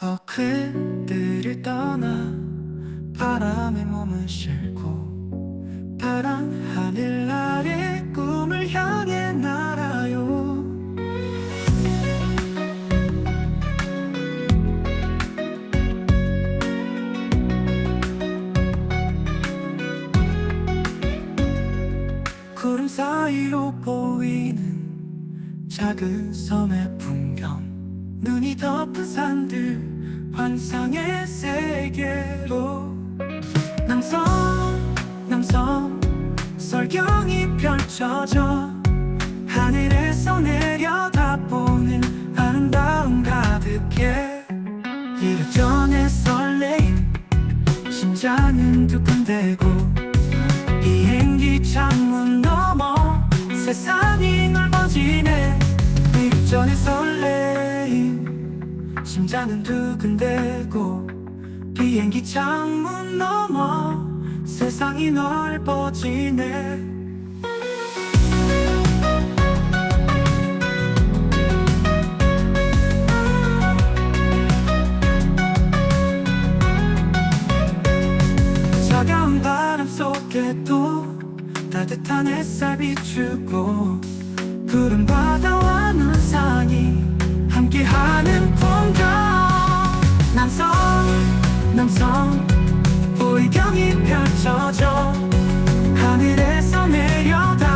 어 그들을 떠나 바람에 몸을 싣고 파란 하늘 아래 꿈을 향해 날아요. 구름 사이로 보이는 작은 섬의 풍경 눈이 덮은 산들 환상의 세계로. 남섬 남섬 설경이 펼쳐져 하늘에서 내려다보는 아름다움 가득해. 이루 전에 설레임 심장은 두근대고 비행기 창문 너머 세상 심장은 두근대고 비행기 창문 너머 세상이 넓어지네. 차가운 바람 속에 도 따뜻한 햇살 비추고 푸른 바다와 함께 하는 풍경 남성 남성. 보이경이 펼쳐져 하늘에서 내려다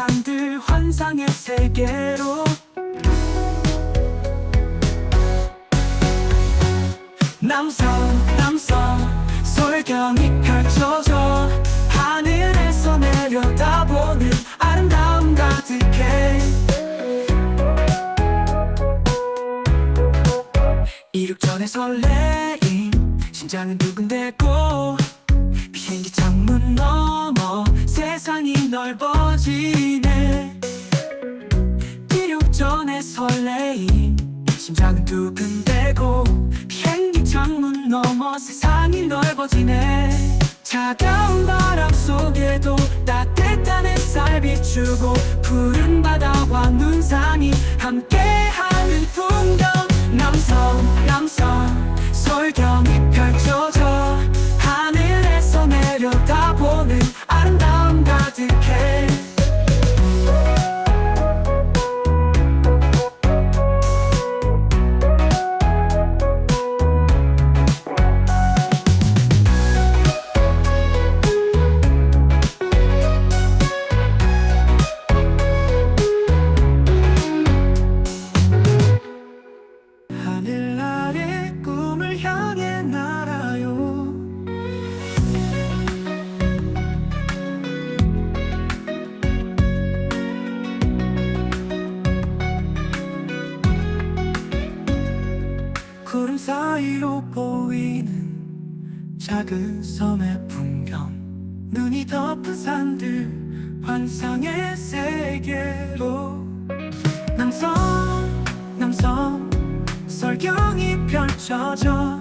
산들 환상의 세계로. 남성 남성 솔경이 펼쳐져 하늘에서 내려다보는 아름다움 가득해. 이륙전의 설레임 심장은 두근대고 비행기 창문 너머 세상이 넓어지네. 이륙전의 설레임 심장은 두근대고 비행기 창문 너머 세상이 넓어지네. 차가운 바람 속에도 따뜻한 햇살 비추고 푸른 바다와 눈산이 함께하는 풍경. 남성 남성 솔경이 펼쳐져 섬의 풍경 눈이 덮은 산들 환상의 세계로 남섬 남섬 설경이 펼쳐져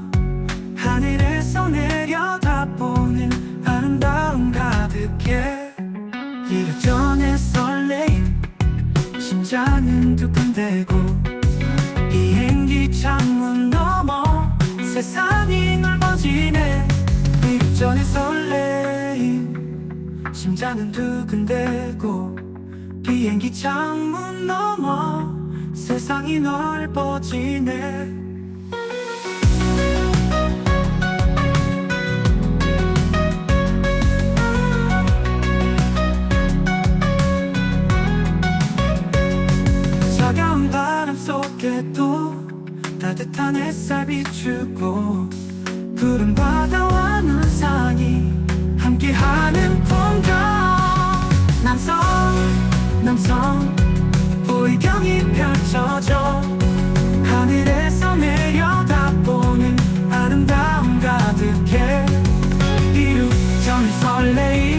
하늘에서 내려다보는 아름다움 가득해 이루 전의 설레임 심장은 두근대고 비행기 창문 너머 세상이 넓어지네 심장은 두근대고 비행기 창문 넘어 세상이 넓어지네. 차가운 바람 속에도 따뜻한 햇살 비추고 푸른 바다와 눈상이 함께하는 풍경. 남성 남성 보이경이 펼쳐져 하늘에서 내려다보는 아름다움 가득해 이륙전의 설레임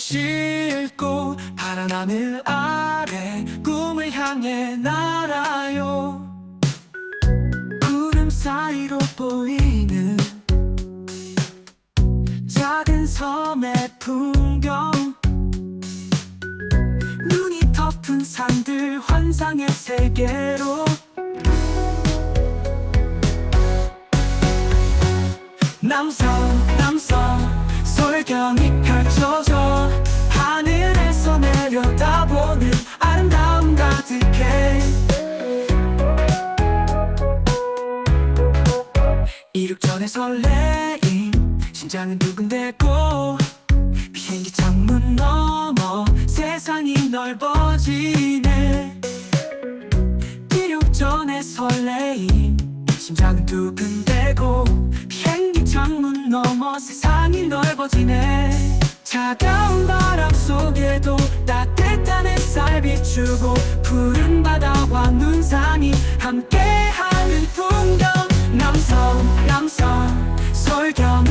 싣고 파란 하늘 아래 꿈을 향해 날아요. 구름 사이로 보이는 작은 섬의 풍경. 눈이 덮은 산들 환상의 세계로. 남성 남성 솔경이 펼쳐져 하늘에서 내려다보는 아름다움 가득해. 이륙전의 설레임 심장은 두근대고 비행기 창문 너머 세상이 넓어지네. 이륙전의 설레임 심장은 두근대고 비행기 창문 너머 세상이 넓어지네. 차가운 바람 속에도 따뜻한 햇살 비추고 푸른 바다와 눈산이 함께하는 풍경. 남성 남성 솔경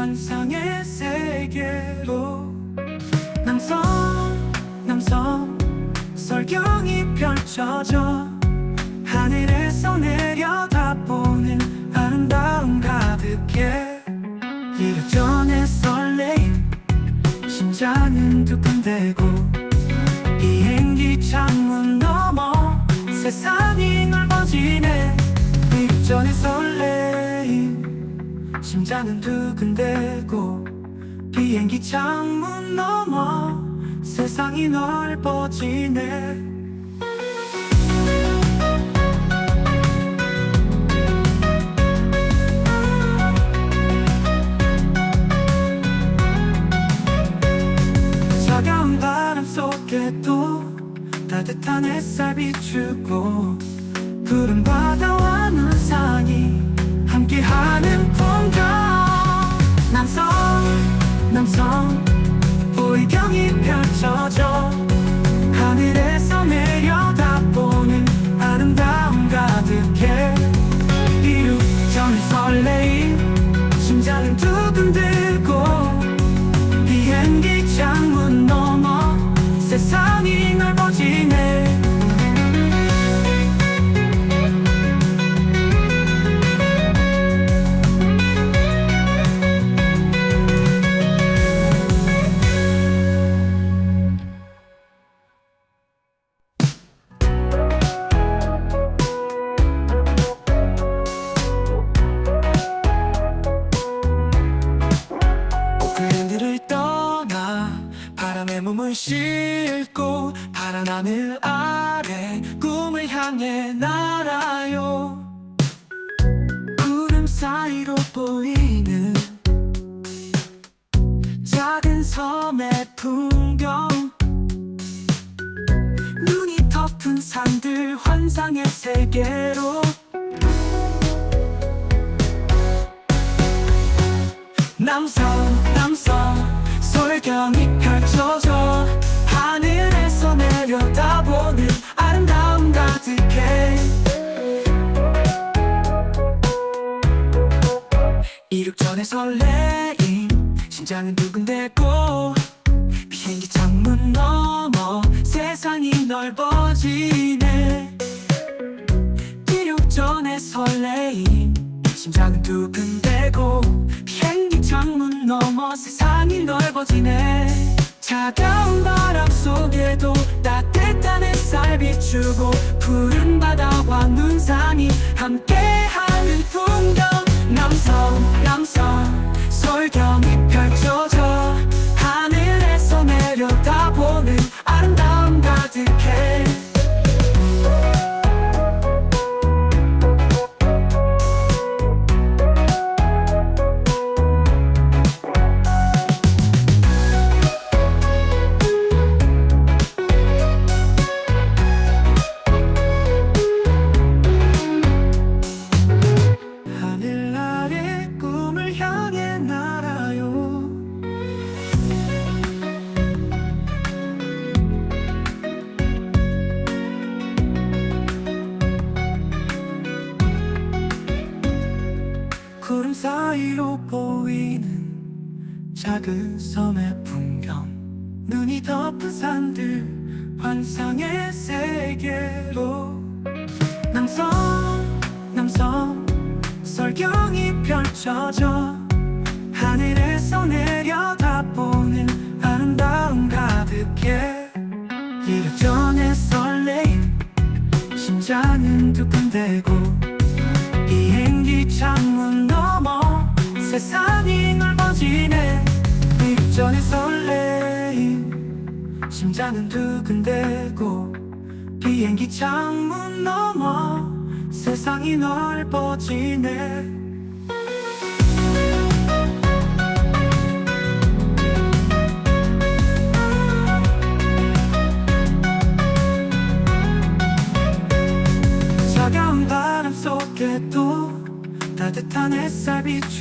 환상의 세계로 남성 남성 설경이 펼쳐져 하늘에서 내려다보는 아름다움 가득해. 이륙전의 설레임 심장은 두근대고 비행기 창문 너머 세상이 넓어지네. 이륙전의 설레임 심장은 두근대고 비행기 창문 너머 세상이 넓어지네. 차가운 바람 속에도 따뜻한 햇살 비추고 푸른 바다와 눈산이 함께 하는 풍경 남성 남성. 보이경이 펼쳐져 하늘에서 내려 마음을 싣고 파란 하늘 아래 꿈을 향해 날아요. 구름 사이로 보이는 작은 섬의 풍경. 눈이 덮은 산들 환상의 세계로. 남성 남성. 솔경이 펼쳐져 하늘에서 내려다보는 아름다움 가득해. 이륙전의 설레임 심장은 두근대고 비행기 창문 너머 세상이 넓어지네. 이륙전의 설레임 심장은 두근대고 창문 너머 세상이 넓어지네. 차가운 바람 속에도 따뜻한 햇살 비추고 푸른 바다와 눈산이 함께하는 풍경. 남성 남성 설경이 세계로 남성 남성 설경이 펼쳐져 하늘에서 내려다보는 아름다움 가득해. 이륙전의 설레임 심장은 두근대고 비행기 창문 너머 세상이 넓어지네. 이륙전의 설레임 심장은 두근대고 비행기 창문 너머 세상이 넓어지네. 차가운 바람 속에도 따뜻한 햇살 비추